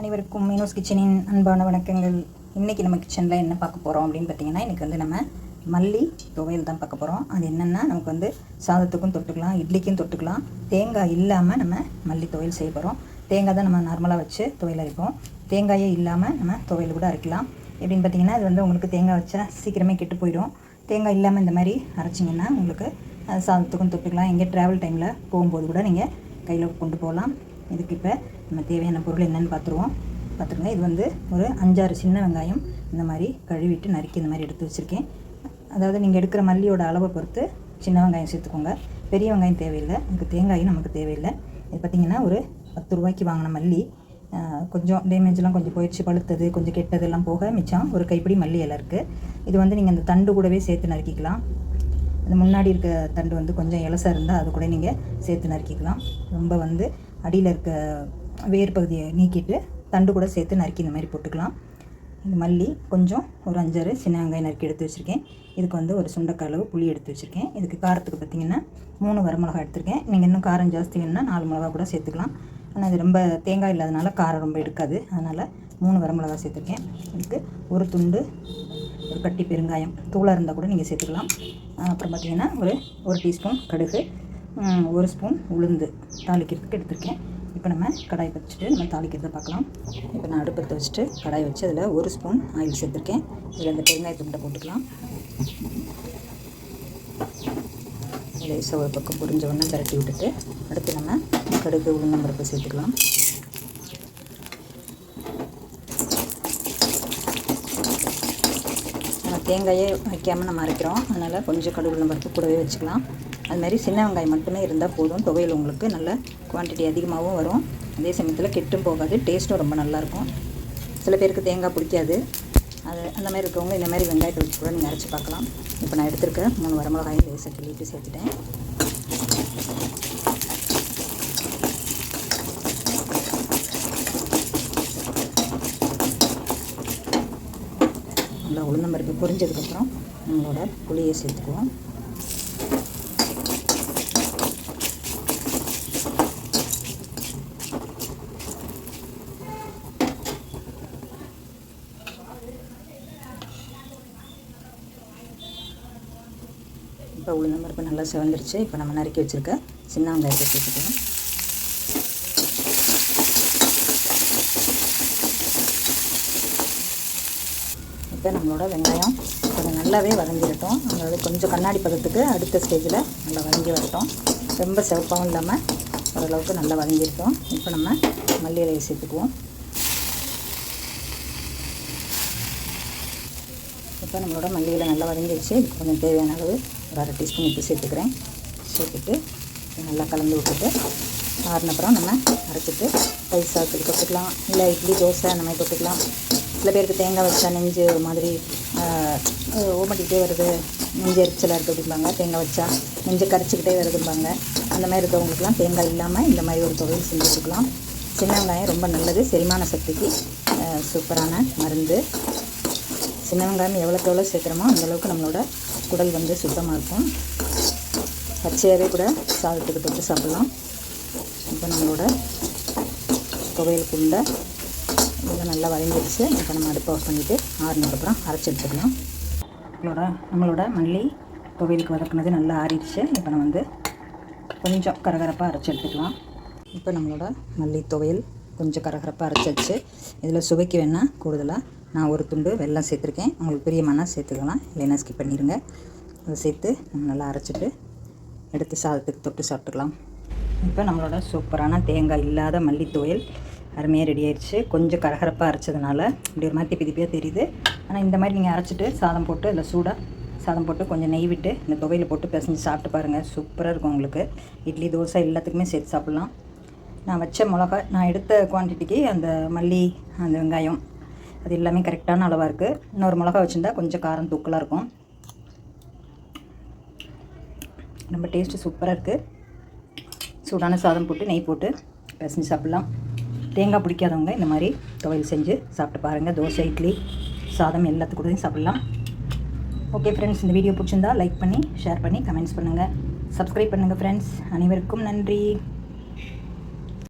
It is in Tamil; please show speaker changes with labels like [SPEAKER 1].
[SPEAKER 1] அனைவருக்கும் மீனோஸ் கிச்சனின் அன்பான வணக்கங்கள். இன்றைக்கி நம்ம கிச்சனில் என்ன பார்க்க போகிறோம் அப்படின்னு பார்த்தீங்கன்னா இன்றைக்கி வந்து நம்ம மல்லி துவையல் தான் பார்க்க போகிறோம் அது என்னென்னா நமக்கு வந்து சாதத்துக்கும் தொட்டுக்கலாம் இட்லிக்கும் தொட்டுக்கலாம். தேங்காய் இல்லாமல் நம்ம மல்லி துவையல் செய்ய போகிறோம் தேங்காய் தான் நம்ம நார்மலாக வச்சு துவையல் அரைப்போம். தேங்காயே இல்லாமல் நம்ம துவையல் கூட அரைக்கலாம். எப்படின்னு பார்த்தீங்கன்னா அது வந்து உங்களுக்கு தேங்காய் வச்சா சீக்கிரமே கெட்டு போயிடும். தேங்காய் இல்லாமல் இந்த மாதிரி அரைச்சிங்கன்னா உங்களுக்கு சாதத்துக்கும் தொட்டுக்கலாம். எங்கே ட்ராவல் டைமில் போகும்போது கூட நீங்கள் கையில் கொண்டு போகலாம். இதுக்கு இப்போ நம்ம தேவையான பொருள் என்னென்னு பார்த்துருவோம் பார்த்துருங்க இது வந்து ஒரு அஞ்சாறு சின்ன வெங்காயம் இந்த மாதிரி கழுவிட்டு நறுக்கி இந்த மாதிரி எடுத்து வச்சுருக்கேன். அதாவது நீங்கள் எடுக்கிற மல்லியோட அளவை பொறுத்து சின்ன வெங்காயம் சேர்த்துக்கோங்க. பெரிய வெங்காயம் தேவையில்லை. நமக்கு தேங்காயும் நமக்கு தேவையில்லை. இது பார்த்திங்கன்னா ஒரு பத்து ரூபாய்க்கு வாங்கின மல்லி. கொஞ்சம் டேமேஜ்லாம் கொஞ்சம் போயிடுச்சு பழுத்தது கொஞ்சம் கெட்டதெல்லாம் போக மிச்சம் ஒரு கைப்பிடி மல்லி இலை இருக்குது இது வந்து நீங்கள் அந்த தண்டு கூடவே சேர்த்து நறுக்கிக்கலாம். இந்த முன்னாடி இருக்க தண்டு வந்து கொஞ்சம் இலசாக இருந்தால் அது கூட நீங்கள் சேர்த்து நறுக்கிக்கலாம். ரொம்ப வந்து அடியில் இருக்க வேர் பகுதியை நீக்கிட்டு தண்டு கூட சேர்த்து நறுக்கி இந்த மாதிரி போட்டுக்கலாம். இந்த மல்லி கொஞ்சம் ஒரு அஞ்சாறு சின்ன வெங்காயம் நறுக்கி எடுத்து வச்சுருக்கேன். இதுக்கு வந்து ஒரு சுண்டைக்காய் அளவு புளி எடுத்து வச்சுருக்கேன். இதுக்கு காரத்துக்கு பார்த்திங்கன்னா மூணு வரமிளகா எடுத்திருக்கேன். நீங்கள் இன்னும் காரம் ஜாஸ்தி வேணும்னா நாலு மிளகா கூட சேர்த்துக்கலாம். ஆனால் இது ரொம்ப தேங்காய் இல்லாதனால காரம் ரொம்ப எடுக்காது. அதனால் மூணு வரமிளகா சேர்த்துருக்கேன். இதுக்கு ஒரு துண்டு ஒரு கட்டி பெருங்காயம் தூளாக இருந்தால் கூட நீங்கள் சேர்த்துக்கலாம். அப்புறம் பார்த்திங்கன்னா ஒரு ஒரு டீஸ்பூன் கடுகு ஒரு ஸ்பூன் உளுந்து தாளிக்கிறதுக்கு எடுத்திருக்கேன். இப்போ நம்ம கடாய் வச்சுட்டு நம்ம தாளிக்கிறத பார்க்கலாம். இப்போ நான் அடுப்பத்தை வச்சுட்டு கடாய் வச்சு அதில் ஒரு ஸ்பூன் ஆயில் சேர்த்துருக்கேன். இதில் இந்த பெருங்காயத்தை மட்டும் போட்டுக்கலாம். லேசாக ஒரு பக்கம் புரிஞ்ச உடனே திரட்டி விட்டுட்டு அடுத்து நம்ம கடுகு உளுந்தம்பருப்பு சேர்த்துக்கலாம் நம்ம தேங்காயே வைக்காமல் நம்ம அரைக்கிறோம். அதனால் கொஞ்சம் கடுகு நம்ம கூடவே வச்சுக்கலாம். அதுமாதிரி சின்ன வெங்காயம் மட்டுமே இருந்தால் போதும். துவையல் உங்களுக்கு நல்ல குவான்டிட்டி அதிகமாகவும் வரும். அதே சமயத்தில் கெட்டும் போகாது. டேஸ்ட்டும் ரொம்ப நல்லாயிருக்கும் சில பேருக்கு தேங்காய் பிடிக்காது. அது அந்த மாதிரி இருக்கவங்க இந்த மாதிரி வெங்காயத்தை வச்சு கூட நீங்கள் அரைச்சி பார்க்கலாம். இப்போ நான் எடுத்துருக்கேன் மூணு வரமிளகாயும் லேசாக கிள்ளிட்டு சேர்த்துட்டேன். உளுந்தம்பருப்பு பொரிஞ்சதுக்கப்புறம் நம்மளோட புளியை சேர்த்துக்குவோம். இப்போ உளுந்தம்பருப்பு நல்லா சிவந்துருச்சு. இப்போ நம்ம நறுக்கி வச்சுருக்க சின்ன வெங்காயத்தை சேர்த்துக்கலாம். இப்போ நம்மளோட வெங்காயம் கொஞ்சம் நல்லாவே வதங்கிடட்டும். அதாவது கொஞ்சம் கண்ணாடி பதத்துக்கு அடுத்த ஸ்டேஜில் நல்லா வதங்கி வரட்டும். ரொம்ப சிவப்பாகவும் இல்லாமல் ஓரளவுக்கு நல்லா வதங்கியிருக்கோம். இப்போ நம்ம மல்லி இலையை சேர்த்துக்குவோம். இப்போ நம்மளோட மல்லிகளை நல்லா வதங்கிடுச்சு. கொஞ்சம் தேவையான அளவு ஒரு அரை டீஸ்பூன் உப்பு சேர்த்துக்கிறேன். சேர்த்துட்டு நல்லா கலந்து விட்டுட்டு ஆறுனப்புறம் நம்ம அரைச்சிட்டு ரைஸ் தொட்டுக்கலாம் இல்லை இட்லி தோசை அந்த மாதிரி தொட்டுக்கலாம். சில பேருக்கு தேங்காய் வச்சா நெஞ்சு ஒரு மாதிரி ஓமட்டிக்கிட்டே வருது. நெஞ்சு எரிச்சலாக இருக்குது அப்படிம்பாங்க. தேங்காய் வச்சா நெஞ்சு கரைச்சிக்கிட்டே வருதும்பாங்க. அந்த மாதிரி இருக்கிறவங்களுக்குலாம் தேங்காய் இல்லாமல் இந்த மாதிரி ஒரு துவையல் செஞ்சு கொடுக்கலாம். சின்ன வெங்காயம் ரொம்ப நல்லது. செரிமான சக்திக்கு சூப்பரான மருந்து. சின்ன வெங்காயம் எவ்வளோக்கு எவ்வளோ சேர்க்குறோமோ அந்தளவுக்கு நம்மளோட குடல் வந்து சுத்தமாக இருக்கும். பச்சையாகவே கூட சாதத்துக்கு தொட்டு சாப்பிட்லாம். இப்போ நம்மளோட துவையல் குண்டை இதெல்லாம் நல்லா வதங்கிடுச்சு இப்போ நம்ம அடுப்பை ஆஃப் பண்ணிவிட்டு ஆறுனதுக்கப்புறம் அரைச்சி எடுத்துக்கலாம். நம்மளோட நம்மளோட மல்லி துவையலுக்கு வதக்குனது நல்லா ஆறிடுச்சு. இப்போ நம்ம வந்து கொஞ்சம் கரகரப்பாக அரைச்சி எடுத்துக்கலாம். இப்போ நம்மளோட மல்லி துவையல் கொஞ்சம் கரகரப்பாக அரைச்சாச்சு. இதில் சுவைக்கு வேணால் கூடுதலாக நான் ஒரு துண்டு வெள்ளம் சேர்த்துருக்கேன். உங்களுக்கு பிரியமானா சேர்த்துக்கலாம். இல்லைன்னா ஸ்கிப் பண்ணிடுங்க அதை சேர்த்து நம்ம நல்லா அரைச்சிட்டு எடுத்து சாதத்துக்கு தொட்டு சாப்பிட்டுக்கலாம். இப்போ நம்மளோட சூப்பரான தேங்காய் இல்லாத மல்லி துவையல் அருமையாக ரெடி ஆயிடுச்சு. கொஞ்சம் கரகரப்பாக அரைச்சதுனால இப்படி ஒரு மாதிரி திப்பி திப்பியாக தெரியுது. ஆனால் இந்த மாதிரி நீங்கள் அரைச்சிட்டு சாதம் போட்டு அதில் சூடாக சாதம் போட்டு கொஞ்சம் நெய் விட்டு இந்த துவையில் போட்டு பிசைஞ்சு சாப்பிட்டு பாருங்கள் சூப்பராக இருக்கும் உங்களுக்கு. இட்லி தோசை எல்லாத்துக்குமே சேர்த்து சாப்பிட்லாம். நான் வச்ச மிளகா நான் எடுத்த குவான்டிட்டிக்கு அந்த மல்லி அந்த வெங்காயம் அது எல்லாமே கரெக்டான அளவாக இருக்குது இன்னொரு மிளகா வச்சுருந்தா கொஞ்சம் காரம் தூக்கலாக இருக்கும். ரொம்ப டேஸ்ட்டு சூப்பராக இருக்குது சூடான சாதம் போட்டு நெய் போட்டு பிசைஞ்சு சாப்பிட்லாம். தேங்காய் பிடிக்காதவங்க இந்த மாதிரி துவையல் செஞ்சு சாப்பிட்டு பாருங்கள் தோசை இட்லி சாதம் எல்லாத்துக்கூடயும் சாப்பிட்லாம். ஓகே ஃப்ரெண்ட்ஸ் இந்த வீடியோ பிடிச்சிருந்தா லைக் பண்ணி ஷேர் பண்ணி கமெண்ட்ஸ் பண்ணுங்கள் சப்ஸ்கிரைப் பண்ணுங்கள் ஃப்ரெண்ட்ஸ் அனைவருக்கும் நன்றி.